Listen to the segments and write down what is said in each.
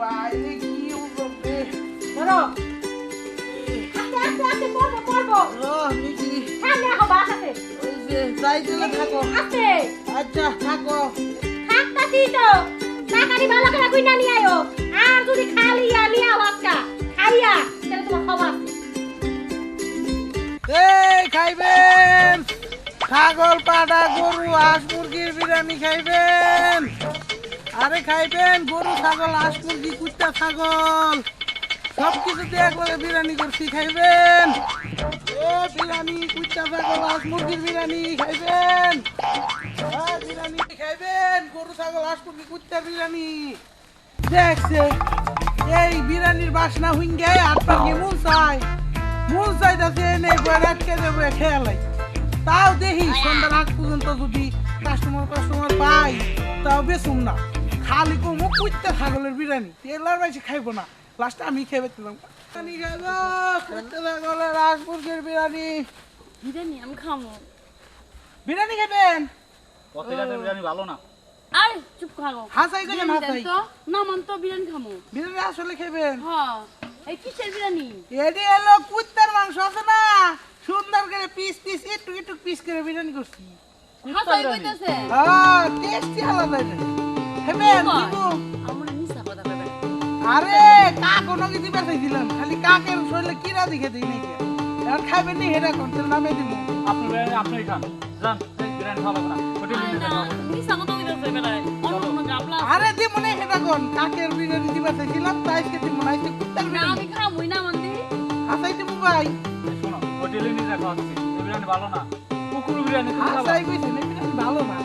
বাইরে কি হবে ধরো আস্তে আস্তে আস্তে পড়ব ও মিকি সামনে আহো বাসাতে ওই যে যাইতে থাকো আস্তে আচ্ছা থাকো থাকতাছি তো টাকারি ভালো করে কইনা নিয়ে আয়ো আর যদি খালি ইয়া নিয়ে আও আজকা খাইয়া তাহলে তোমার খবর আছে এই খাইবেন। ছাগল, পাটা, গরু, হাঁস, মুরগির বিরিয়ানি খাইবেন। আরে খাইবেন, গরু, ছাগল, হাঁস, মুরগি, কুত্তা, ছাগল। সব কিছু দিয়ে একবারে বিরিয়ানি করছি, খাইবেন? এ, বিরিয়ানি, কুত্তা, ছাগল, হাঁস, মুরগির বিরিয়ানি, খাইবেন? বিরিয়ানি খাইবেন, গরু, ছাগল, হাঁস, মুরগি কুত্তার বিরিয়ানি। দেখছে, এই বিরিয়ানির বাসনা হুইঙ্গে আপনার কি মন চায়। মন চাইতেছে এনে বই আটকে দেবে খেয়ালাই তাও দেখি সন্ধ্যার আগ পর্যন্ত যদি কাস্টমার কাস্টমার পাই তাও বেশুন না। খালি কমো কুত্তা ছাগলের বিরিয়ানি। তেলার বেশি খাইবো না। লাস্টে আমি খেয়ে পেছিলাম বিরিয়ানি ছাগলের বিরিয়ানি। বিরিয়ানি আমি খামো। বিরিয়ানি খাইবেন? পতেলাতে বিরিয়ানি? ভালো না। আরে চুপ খাও হাসাই করে হাসাই। তো না মান তো বিরিয়ানি খামো। বিরিয়ানি আসলে হ্যাঁ। এই কিসের বিরিয়ানি? এটি হলো কুত্তার মাংস আছে না? সুন্দর করে পিস পিস একটু একটু পিস করে বিরিয়ানি করছি। হাসাই কইতাছে। হ্যাঁ টেস্টি আলাদা হেমেন দিমু আমরা মিছা কথা কইবে আরে কা কোন কি দিবে চাইছিলাম খালি কাকের শরীরে কি না দেখে নাকি আর খাবেন নি হেরা কোন তোর নামে দিমু আপনি আপনি খান। যান গ্র্যান্ড খাবেন না হোটেল মিছা আরে দিমু না হেরা কোন? কাকের বিরিয়ানি দিবে চাইছিলাম তাই আজকে দিমু না আজকে কুত্তার না আমি খারাপ হই না মন্দি আসাই দিমু ভাই। শোনো হোটেলে নিয়ে রাখা হচ্ছে। বিরিয়ানি ভালো না। কুকুর বিরিয়ানি খাওয়া আসাই কইছেন বিরিয়ানি ভালো না।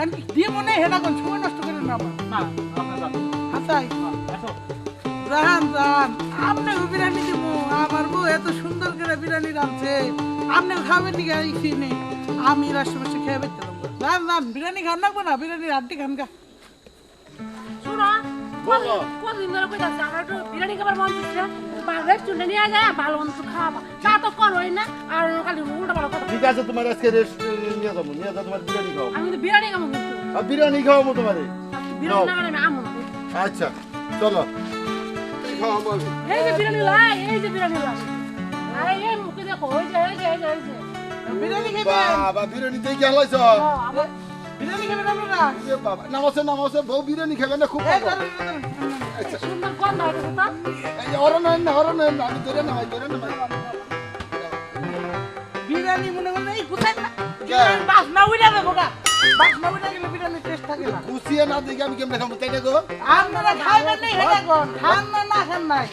এন দিব না হেরা কোন সময় নষ্ট করে না আমার না আপনি যান হাসাই। হ্যাঁ, আপনি বিরিয়ানি দিব। আমার বউ এত সুন্দর করে বিরিয়ানি রাঁধছে। আপনি খাবেন নি গাইছি নে আমি রাষ্ট্র খেয়ে বেঁচে দেবো জান জান বিরিয়ানি খান নাকবো না? বিরিয়ানি রাত্রি খান গা। শুনো বলো। কদিন ধরে কইতাছে আমার একটু বিরিয়ানি খাবার মন চাচ্ছে রেস্টুরেন্টে নিয়ে যায় ভালো মন্দ খাওয়াবা। তা তো করোই না আর ঠিক আছে তোমার আজকে রেস্টুরেন্টে নিয়ে যাব নিয়ে যাব তোমার বিরিয়ানি খাওয়াবো। আমি তো বিরিয়ানি খাব আর বিরিয়ানি খাওয়াবো তোমারে। বিরিয়ানি না আমি আচ্ছা চলো। খাওয়াবো এই যে বিরিয়ানি লাই এই যে বিরিয়ানি লাই। আরে এই মুখে দেখো ওই যে এই যে এই যে বিরিয়ানি খাবেন বাবা বিরিয়ানি দিয়ে গেলাইছ ও, আমার বিরিয়ানি খাবেন আপনারা? বাবা নামাছে নামাছে বউ বিরিয়ানি খাবে না খুব এই ভালো। দাঁড়ান, দাঁড়ান, দাঁড়ান। সুন্দর গন্ধ হইতেছে তো এই ওরা না ওরা না আমি ধরে নামাই ধরে নামাই। বিরিয়ানি মনে বাস না উইরা দেবো গা বাস না উইরা গেলে বিরিয়ানি টেস্ট থাকে না। খুশিয়ে না দেখে আমি কেমনে খাব তাই না আপনারা খাইবেন নি হেটা কোন খান না না খান নাই।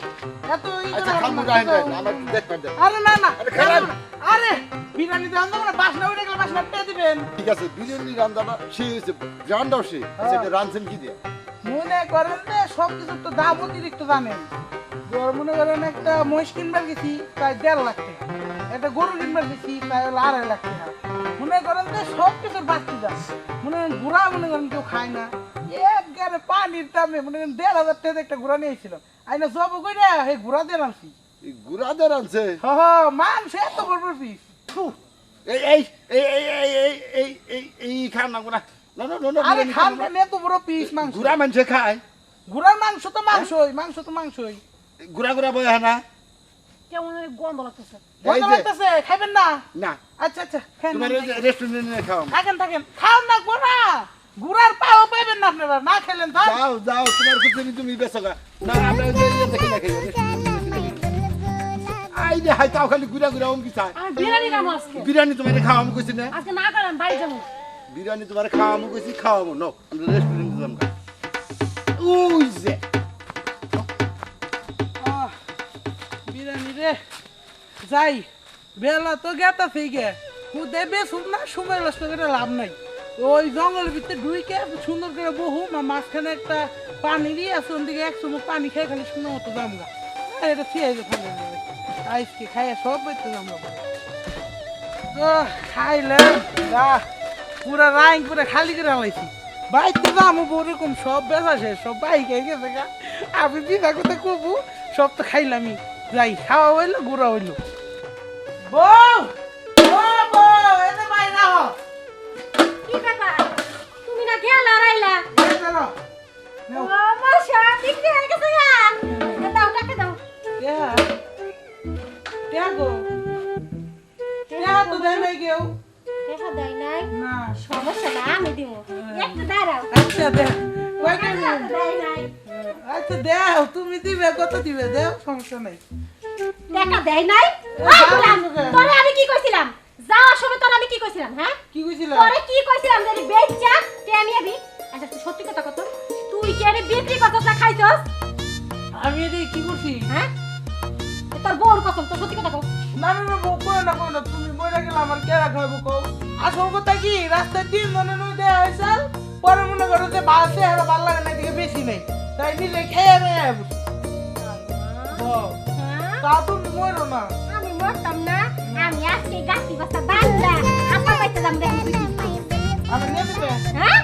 এত ই আচ্ছা খামু আপনারা আমার দেখবেন দেখ। আরে না না আরে খারাপ। আরে বিরিয়ানি দাম দাম না বাস না উইরা গেলে বাস না পেয়ে দিবেন। ঠিক আছে বিরিয়ানি রান্নাটা সে হয়েছে রান্নাও সে সেটা রাঁধছেন কি দিয়ে? মনে করেন যে সব কিছুর তো দাম অতিরিক্ত জানেন। ধর মনে করেন একটা মহিষ কিনবার গেছি প্রায় দেড় লাখ টাকা। একটা গরু কিনবার গেছি প্রায় হলো আড়াই লাখ টাকা। মনে করেন যে সব কিছুর বাড়তি দাম মনে করেন ঘোড়া মনে করেন কেউ খায় না। একবারে পানির দামে মনে করেন দেড় হাজার টাকা একটা ঘোড়া নিয়েছিলাম। আইনা জব কইরা সেই ঘোড়া দিয়ে আনছি এই গুড়াদের আনছে হ হ মাংস এত বড় পিস এই এই এই এই এই এই এই এই খান না গুড়া। না না না না আরে বিরিয়ানি খান খান না এত বড় পিস মাংস? গুড়া মানুষে খায়। ঘোড়ার মাংস তো মাংসই মাংস তো মাংসই। গুড়া গুড়া বয় না? কেমন গন্ধ লাগতেছে? বলতে যে- পারতেছে না? না। আচ্ছা আচ্ছা খান তোমার রেস্টুরেন্টে খাও থাকেন থাকেন। খাও না গোড়া! গুড়ার পাও পাইবেন না আপনারা। না খেলেন থাক যাও যাও তোমার কিছু তুমি বেসো না। আমরা ওই যে দেখে না আই রে হাই তাও খালি গুড়া গুড়া অঙ্কি চাই। বিরিয়ানি খাব আজকে। বিরিয়ানি তোমার খাওয়া আমি কইছি না। আজকে না করেন যাব। বিরিয়ানি তোমার খাওয়া আমি কইছি খাওয়াবো। নো আমরা রেস্টুরেন্টে যাম ওই যে। রে যাই, বেলা তো গেতা থেকে খুদে বেসুন না সময় নষ্ট করে লাভ নাই। ওই জঙ্গলের ভিতরে ঢুইকে সুন্দর করে বহু মাঝখানে একটা পানি দিয়ে আছে, ওদিকে এক চুমুক পানি খেয়ে খালি সুন্দর মতো জামগা এটা আছে খালি। আইসকে খাইয়া সব বাইতে জামগা খাইলে, গা, পুরা রাইং পুরা খালি করে লাইছি। বাইতে যাব ওরকম সব বেচা শেষ, সব বাইক গেছে গা। আমি বিনা করতে করব সব তো খাইলামই। যাই খাওয়া হইল গুড়া হইল। বউ! কি ব্যাপার? তুমি না গেলা রাইলা মামা সব দিক দিয়ে হেরে গেছে গা। দাও টাকা দাও। দেহা দেহা গো? দেহা তো দেয় নাই কেউ? দেখা দেয় নাই? না। সমস্যা না আমি দিব হ্যাঁ। একটু দাঁড়াও। আচ্ছা দেখ। কয়টা দেয় নাই। আচ্ছা দেও তুমি দিবে কত দিবে? দেও সমস্যা নাই। টাকা দেয় নাই? গুলাম, তোরে আমি কি কইছিলাম? যাওয়ার সময় তোরে আমি কি কইছিলাম হ্যাঁ? কি কইছিলা? তোরে কি কইছিলাম যে বেচা টেয়া নিয়ে দি আচ্ছা তুই সত্যি কথা কত? তুই কি আরে বিক্রি করছস না খাইছস? আমি এটি কি করছি? হ্যাঁ? তোর বউর কসম তোর সত্যি কথা কও। না না না বউ কই না কই না তুমি মরে গেলে আমার কেরা খাইবো কও? আসল কথা কি রাস্তায় তিন মনে নই দেয়া হয়েছে পরে মনে করো যে বাসে তা তুমি মরো না। আমি মরতাম না আমি আজকে গাছি বাসা বান্ধা আপা পাইতাম আমি নেবে হ্যাঁ?